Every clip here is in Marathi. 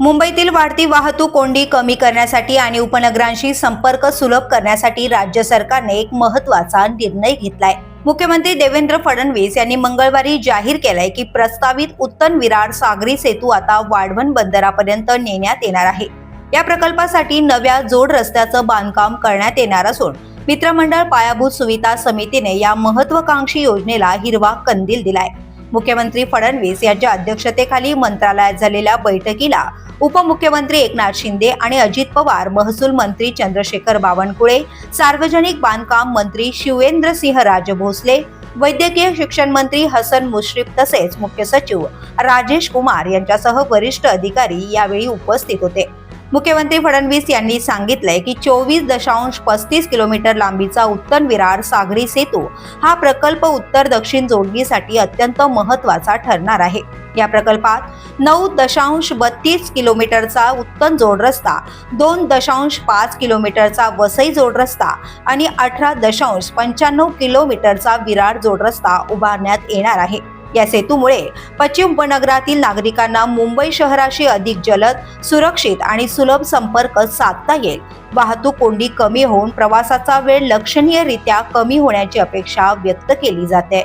मुंबईतील वाढती वाहतूक कोंडी कमी करण्यासाठी आणि उपनगरांशी संपर्क सुलभ करण्यासाठी राज्य सरकारने एक महत्त्वाचा निर्णय घेतलाय. मुख्यमंत्री देवेंद्र फडणवीस यांनी मंगळवारी जाहीर केलंय की प्रस्तावित उत्तन विरार सागरी सेतू आता वाढवण बंदरापर्यंत नेण्यात येणार आहे. या प्रकल्पासाठी नव्या जोड रस्त्याचं बांधकाम करण्यात येणार असून मित्रमंडळ पायाभूत सुविधा समितीने या महत्वाकांक्षी योजनेला हिरवा कंदील दिलाय. मुख्यमंत्री फडणवीस यांच्या अध्यक्षतेखाली मंत्रालयात झालेल्या बैठकीला उपमुख्यमंत्री एकनाथ शिंदे आणि अजित पवार महसूल मंत्री चंद्रशेखर बावनकुळे सार्वजनिक बांधकाम मंत्री शिवेंद्र सिंह राजभोसले वैद्यकीय शिक्षण मंत्री हसन मुश्रीफ तसेच मुख्य सचिव राजेश कुमार यांच्यासह वरिष्ठ अधिकारी यावेळी उपस्थित होते. मुख्यमंत्री फडणवीस यांनी सांगितलंय की चोवीस दशांश पस्तीस किलोमीटर लांबीचा उत्तर विरार सागरी सेतू हा प्रकल्प उत्तर दक्षिण जोडणीसाठी अत्यंत महत्त्वाचा ठरणार आहे. या प्रकल्पात नऊ दशांश बत्तीस किलोमीटरचा उत्तम जोड रस्ता दोन दशांश पाच किलोमीटरचा वसई जोड रस्ता आणि अठरा दशांश पंच्याण्णव किलोमीटरचा विरार जोड रस्ता उभारण्यात येणार आहे. या सेतूमुळे पश्चिम उपनगरातील नागरिकांना मुंबई शहराशी अधिक जलद सुरक्षित आणि सुलभ संपर्क साधता येईल. वाहतूक कोंडी कमी होऊन प्रवासाचा वेळ लक्षणीयरित्या कमी होण्याची अपेक्षा व्यक्त केली जाते.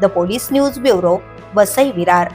The police news bureau Vasai Virar.